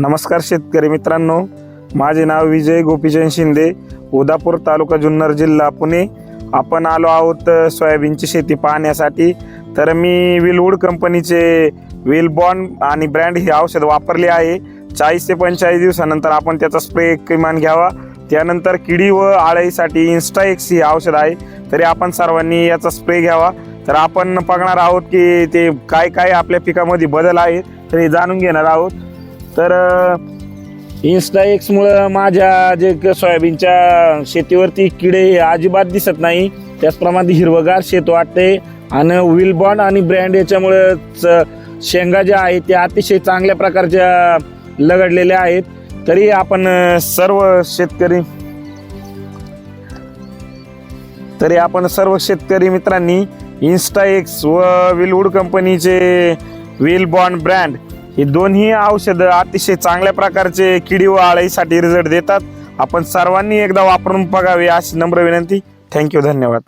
नमस्कार शेतकरी मित्रांनो. माझे नाव विजय गोपीचंद शिंदे उदापूर तालुका जुन्नर जिल्हा पुणे. आपण आलो आहोत सोयाबीनची शेती पाहण्यासाठी. तर मी विलवूड कंपनीचे विलबॉन आणि ब्रँड हे औषध वापरले आहे. चाळीस ते पंचेचाळीस दिवसानंतर आपण त्याचा स्प्रे किमान घ्यावा. त्यानंतर किडी व आळीसाठी इन्स्टाएक्स हे औषध आहे. तरी आपण सर्वांनी याचा स्प्रे घ्यावा. तर आपण बघणार आहोत की ते काय काय आपल्या पिकामध्ये बदल आहे. तर हे जाणून घेणार आहोत. तर इन्स्टा एक्समुळं माझ्या जे क- सोयाबीनच्या शेतीवरती किडे अजिबात दिसत नाही. त्याचप्रमाणे हिरवगार शेत वाटते. आणि विल आणि ब्रँड याच्यामुळंच शेंगा ज्या आहेत त्या अतिशय चांगल्या प्रकारच्या लगडलेल्या आहेत. तरी आपण सर्व शेतकरी तरी आपण सर्व शेतकरी मित्रांनी इन्स्टा एक्स व विलवूड कंपनीचे विल बॉन्ड ब्रँड ही दोन्ही औषधं अतिशय चांगल्या प्रकारचे किडी व आळीसाठी रिझल्ट देतात. आपण सर्वांनी एकदा वापरून बघावे अशी नम्र विनंती. थँक्यू धन्यवाद.